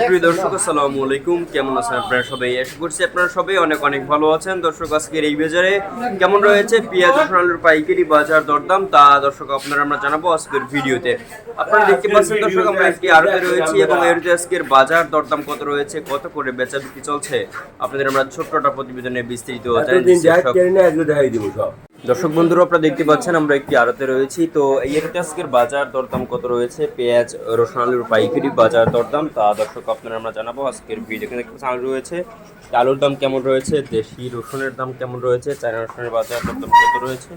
প্রিয় দর্শক আসসালামু আলাইকুম। কেমন আছেন আপনারা সবাই? আশা করছি আপনারা সবাই অনেক অনেক ভালো আছেন। দর্শক আজকের এই বাজারে কেমন রয়েছে? পেঁয়াজ আলুর পাইকারি বাজার দরদাম। তা দর্শক আপনারা আমরা জানাব আজকের ভিডিওতে। আপনারা দেখতে পাচ্ছেন দর্শক আমরা একটি আড়তে রয়েছি এবং এরতে আজকের বাজার দরদাম কত রয়েছে কত করে বেচা বিক্রি চলছে আপনাদের আমরা ছোট্টটা প্রতিবেদনে বিস্তারিত জানিয়ে দিব দর্শক বন্ধুরা, আপনারা দেখতে পাচ্ছেন আমরা একটি আড়তে রয়েছি। তো এই আড়তে আজকের বাজার দরদাম কত রয়েছে? পেঁয়াজ, রসুন, আলুর পাইকারি বাজার দরদাম। তা দর্শক আপনারা আমরা জানাব আজকের ভিডিও। এখানে আলু রয়েছে। আলুর দাম কেমন রয়েছে? দেশি রসুনের দাম কেমন রয়েছে? চায়না রসুনের বাজার দরদাম কত রয়েছে?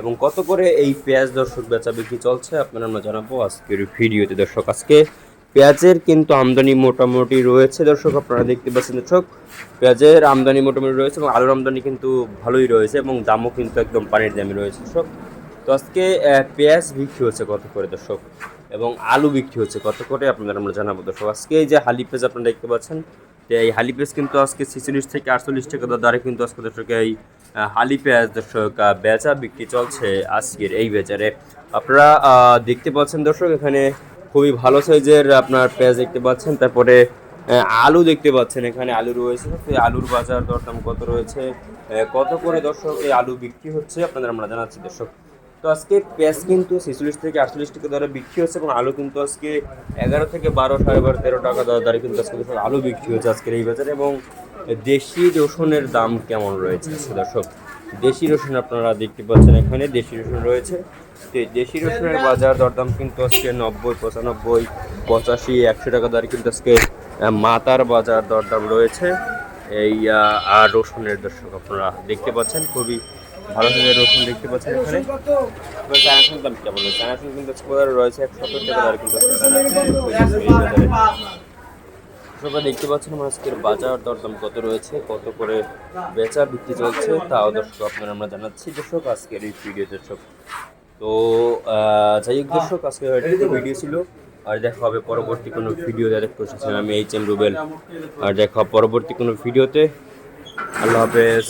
এবং কত করে এই পেঁয়াজ দর্শক বেচা বিক্রি চলছে? আপনারা আমরা জানাব আজকের ভিডিওতে। দর্শক, আজকে পেঁয়াজের কিন্তু আমদানি মোটামুটি রয়েছে। দর্শক, আপনারা দেখতে পাচ্ছেন দর্শক, পেঁয়াজের আমদানি মোটামুটি রয়েছে এবং আলুর আমদানি কিন্তু ভালোই রয়েছে এবং দামও কিন্তু একদম পানির দামে রয়েছে দর্শক। তো আজকে পেঁয়াজ বিক্রি হচ্ছে কত করে দর্শক? এবং আলু বিক্রি হচ্ছে কত করে? আপনাদের আমরা জানাব দর্শক। আজকে এই যে হালি পেঁয়াজ আপনারা দেখতে পাচ্ছেন এই হালি পেঁয়াজ কিন্তু আজকে ছেচল্লিশ থেকে আটচল্লিশ টাকা দরে কিন্তু আজকে দর্শক এই হালি পেঁয়াজ দর্শক বেচা বিক্রি চলছে আজকের এই বাজারে। আপনারা দেখতে পাচ্ছেন দর্শক, এখানে খুবই ভালো সাইজের আপনার পেঁয়াজ দেখতে পাচ্ছেন, তারপরে আলু দেখতে পাচ্ছেন এখানে, আলু রয়েছে। এই আলুর বাজার দরদাম কত রয়েছে? কত করে দর্শক এই আলু বিক্রি হচ্ছে? আপনাদের আমরা জানাচ্ছি, দর্শক। তো আজকে পেঁয়াজ কিন্তু ছেচল্লিশ থেকে আটচল্লিশ টাকা দরে বিক্রি হচ্ছে এবং আলু কিন্তু আজকে এগারো থেকে বারো, সাড়ে বারো, তেরো টাকা দর দরে কিন্তু আজকে দর্শক আলু বিক্রি হচ্ছে আজকের এই বাজারে এবং দেশি রসুনের দাম কেমন রয়েছে, দর্শক? দেশি রসুন আপনারা দেখতে পাচ্ছেন এখানে, দেশি রসুন রয়েছে। তো দেশি রসুনের বাজার দরদাম কিন্তু আজকে নব্বই, পঁচানব্বই, পঁচাশি, একশো টাকা দরে কিন্তু আজকে মাতার বাজার দরদাম রয়েছে। এই আর রসুনের দর্শক আপনারা দেখতে পাচ্ছেন, খুবই ভালো ধরনের রসুন দেখতে পাচ্ছেন এখানে। এবার দাম কেমন? রয়েছে কিন্তু রয়েছে, এক সত্তর টাকা দরে কিন্তু আজকে চায়না রসুন বিক্রি হচ্ছে এই বাজারে। আপনারা দেখতে পাচ্ছেন আজকের বাজার, দরদাম কত রয়েছে, কত করে বেচা বিক্রি চলছে তাও দর্শক আপনারা আমরা জানাচ্ছি। দর্শক, আজকের এই ভিডিও দর্শক। তো যাই হোক, দর্শক, আজকে ভিডিও ছিল। আর দেখা হবে পরবর্তী কোনো ভিডিও দেখতে এসেছিলাম আমি এইচ এম রুবেল আর দেখা পরবর্তী কোনো ভিডিওতে আল্লাহ হাফেজ।